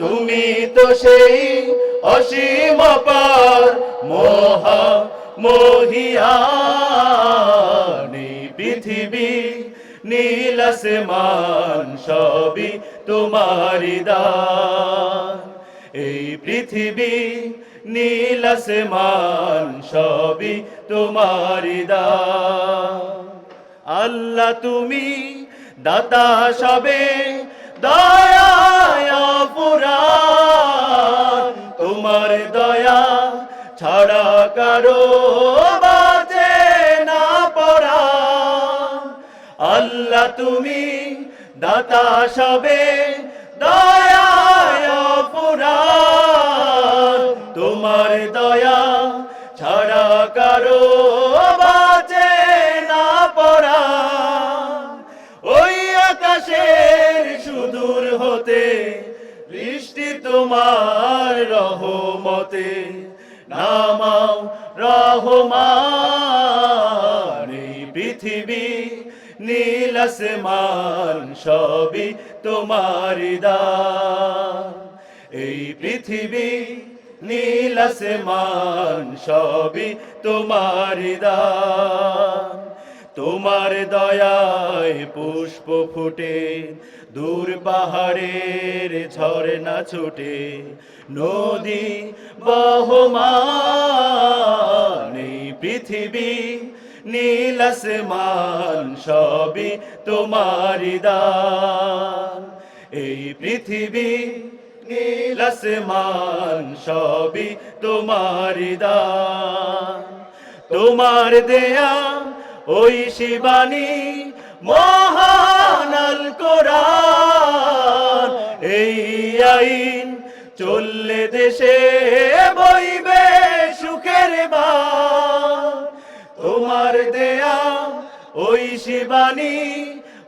তুমি তো সেই অসীম পার মহা মহিয়ানি। পৃথিবী নীল আসমান, সবই তোমারি দান এই পৃথিবী নীল আসমান, সবই তোমারি দান আল্লাহ তুমি দাতা সবে দয়ায় পুরাণ তোমার দয়া ছাড়া কারও বাজে না পড়া। আল্লাহ তুমি দাতা সবে দয়ায় পুরাণ তোমার দয়া তোমার রহমতে নামাও রহমান। পৃথিবী নীল আসমান সবই তোমার দান। এই পৃথিবী নীল আসমান সবই তোমার দান। তোমার দয়ায় পুষ্প ফুটে, দূর পাহাড়ের ঝরে না ছুটে। নদী বহমান পৃথিবী নীল আসমান, সবই তোমার দান। এই পৃথিবী নীল আসমান, সবই তোমার দান। তোমার দেয়া ওই শিবানী মহানাল কোরআন। এই আইন চললে দেশে বইবে সুখের বা তোমার দেয়া ওই শিবানী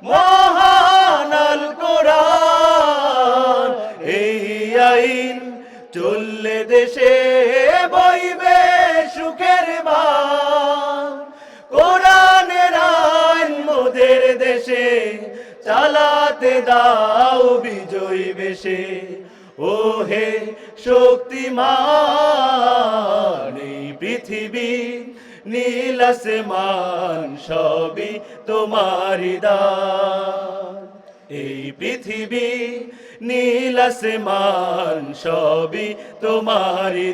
মহানাল কোরআন। এই আইন চললে দেশে বইবে সুখের বা চালাতে দাও বিজয়ী বেশে। ও হে এই পৃথিবী নীল আসমান সবই তোমারি এই পৃথিবী নীল আসমান সবই তোমারি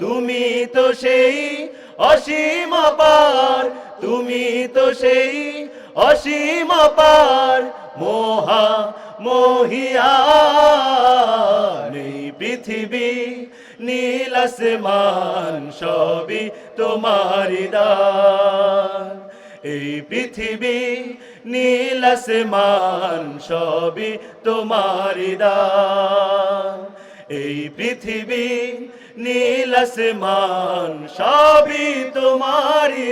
তুমি তো সেই অসীম পার তুমি তো সেই অসীম পার মোহা মহিয়ান পৃথিবী নীল আসমান সবই তোমারি এই পৃথিবী নীল আসমান সবই তোমারি এই পৃথিবী নীল আসমান সবই তোমারি